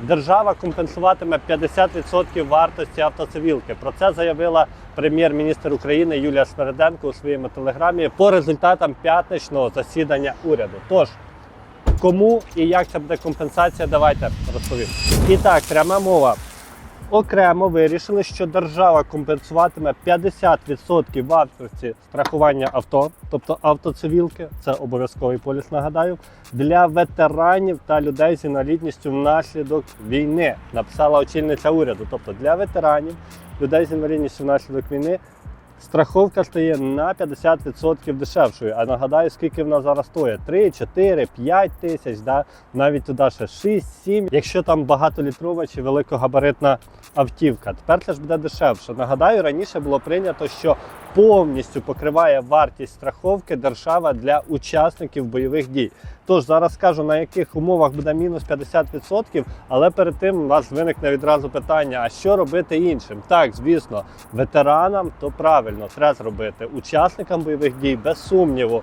Держава компенсуватиме 50% вартості автоцивілки. Про це заявила прем'єр-міністр України Юлія Свереденко у своєму телеграмі по результатам п'ятничного засідання уряду. Тож кому і як це буде компенсація, давайте розповім. І так, пряма мова. Окремо вирішили, що держава компенсуватиме 50% вартості страхування авто, тобто автоцивілки, це обов'язковий поліс, нагадаю, для ветеранів та людей з інвалідністю внаслідок війни, написала очільниця уряду. Тобто для ветеранів, людей з інвалідністю внаслідок війни. Страховка стає на 50% дешевшою. А нагадаю, скільки вона зараз стоїть? 3, 4, 5 тисяч, да? навіть туди ще 6, 7, якщо там багатолітрова чи великогабаритна автівка. Тепер це ж буде дешевше. Нагадаю, раніше було прийнято, що повністю покриває вартість страховки держава для учасників бойових дій. Тож зараз скажу на яких умовах буде мінус 50%, але перед тим у вас виникне відразу питання: а що робити іншим? Так, звісно, ветеранам то правильно треба зробити. Учасникам бойових дій без сумніву.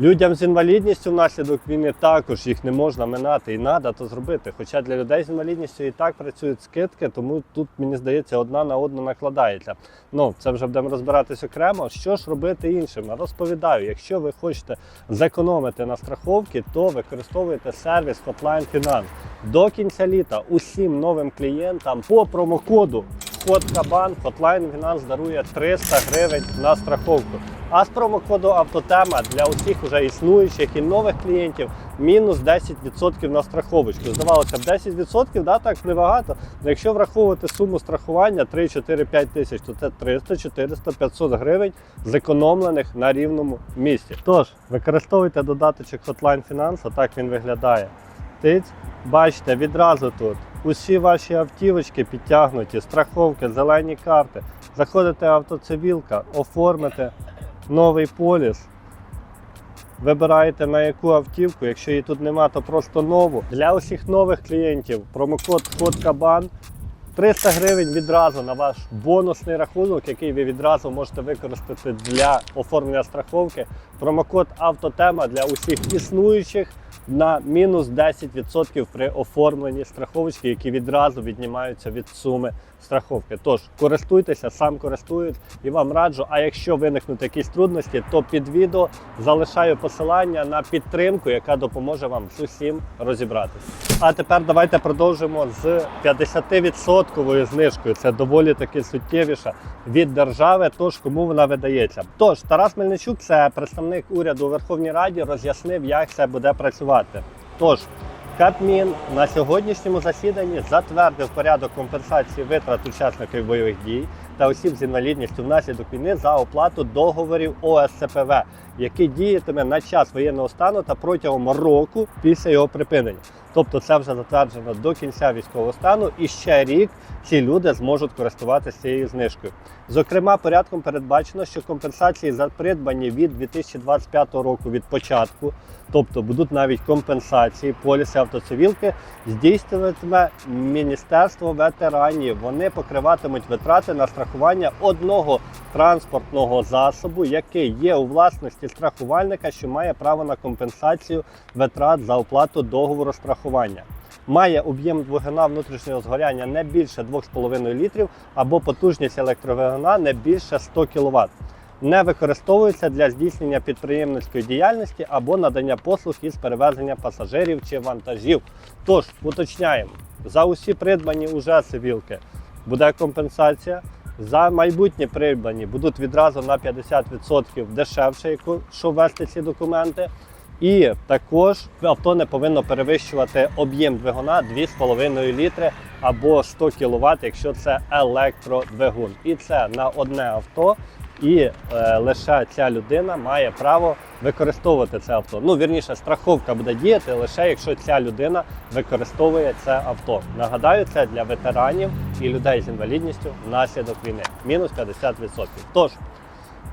Людям з інвалідністю внаслідок війни також їх не можна минати і треба то зробити. Хоча для людей з інвалідністю і так працюють скидки, тому тут, мені здається, одна на одну накладається. Ну, це вже будемо розбиратись окремо. Що ж робити іншим? Розповідаю, якщо ви хочете зекономити на страховці, то використовуйте сервіс Hotline Finance. До кінця літа усім новим клієнтам по промокоду Код Кабан Hotline Finance дарує 300 гривень на страховку. А з промокоду Автотема для усіх уже існуючих і нових клієнтів мінус 10% на страховочку. Здавалося б, 10% да, так небагато. Але якщо враховувати суму страхування 3, 4, 5 тисяч, то це 300, 400, 500 гривень зекономлених на рівному місці. Тож, використовуйте додаточок Hotline Finance, так він виглядає. Тиць, бачите, відразу тут усі ваші автівочки підтягнуті, страховки, зелені карти. Заходите в автоцивілка, оформите новий поліс. Вибираєте на яку автівку, якщо її тут нема, то просто нову. Для усіх нових клієнтів промокод Код Кабан 300 гривень відразу на ваш бонусний рахунок, який ви відразу можете використати для оформлення страховки. Промокод Автотема для усіх існуючих на мінус 10% при оформленні страховочки, які відразу віднімаються від суми страховки. Тож користуйтеся, сам користуюсь і вам раджу. А якщо виникнуть якісь трудності, то під відео залишаю посилання на підтримку, яка допоможе вам з усім розібратися. А тепер давайте продовжимо з 50% знижкою. Це доволі таки суттєвіша від держави. Тож кому вона видається. Тож Тарас Мельничук, це представник уряду у Верховній Раді, роз'яснив, як це буде працювати. Тож Кабмін на сьогоднішньому засіданні затвердив порядок компенсації витрат учасників бойових дій та осіб з інвалідністю внаслідок війни за оплату договорів ОСЦПВ, який діятиме на час воєнного стану та протягом року після його припинення. Тобто це вже затверджено до кінця військового стану, і ще рік ці люди зможуть користуватися цією знижкою. Зокрема, порядком передбачено, що компенсації за придбані від 2025 року від початку, тобто будуть навіть компенсації поліси автоцивілки, здійснюватиме Міністерство ветеранів. Вони покриватимуть витрати на страхування одного транспортного засобу, який є у власності страхувальника, що має право на компенсацію витрат за оплату договору страхування. Має об'єм двигуна внутрішнього згоряння не більше 2,5 літрів або потужність електровигуна не більше 100 кВт. Не використовується для здійснення підприємницької діяльності або надання послуг із перевезення пасажирів чи вантажів. Тож, уточняємо, за усі придбані уже цивілки буде компенсація. За майбутні придбані будуть відразу на 50% дешевше, якщо ввести ці документи. І також авто не повинно перевищувати об'єм двигуна 2,5 літри або 100 кВт, якщо це електродвигун. І це на одне авто. І е, лише ця людина має право використовувати це авто. Ну, вірніше, страховка буде діяти лише якщо ця людина використовує це авто. Нагадаю, це для ветеранів і людей з інвалідністю внаслідок війни. Мінус 50%. Тож,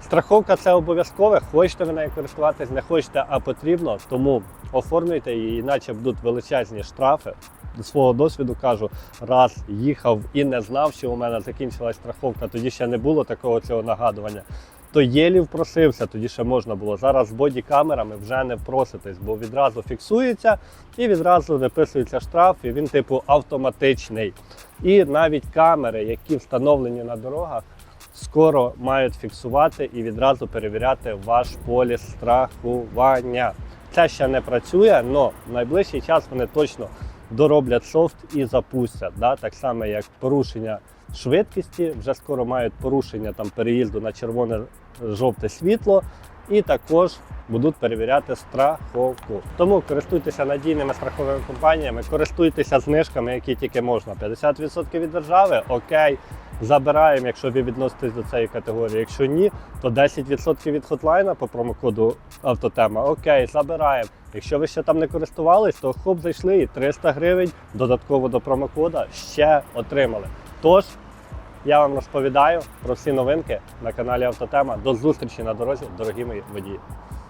Страховка це обов'язкове, хочете ви нею користуватись, не хочете, а потрібно, тому оформлюйте її, іначе будуть величезні штрафи. До свого досвіду кажу, раз їхав і не знав, що у мене закінчилась страховка, тоді ще не було такого цього нагадування. то єлі впросився, тоді ще можна було. Зараз з бодікамерами вже не впроситись, бо відразу фіксується і відразу виписується штраф, і він типу автоматичний. І навіть камери, які встановлені на дорогах, скоро мають фіксувати і відразу перевіряти ваш поліс страхування. Це ще не працює, але в найближчий час вони точно дороблять софт і запустять. Да? Так само, як порушення швидкості, вже скоро мають порушення там, переїзду на червоне-жовте світло, і також будуть перевіряти страховку. Тому користуйтеся надійними страховими компаніями, користуйтеся знижками, які тільки можна. 50% від держави, окей, забираємо, якщо ви відноситесь до цієї категорії. Якщо ні, то 10% від хотлайна по промокоду автотема. Окей, забираємо. Якщо ви ще там не користувались, то хоп, зайшли і 300 гривень додатково до промокода ще отримали. Тож я вам розповідаю про всі новинки на каналі Автотема. До зустрічі на дорозі, дорогі мої водії.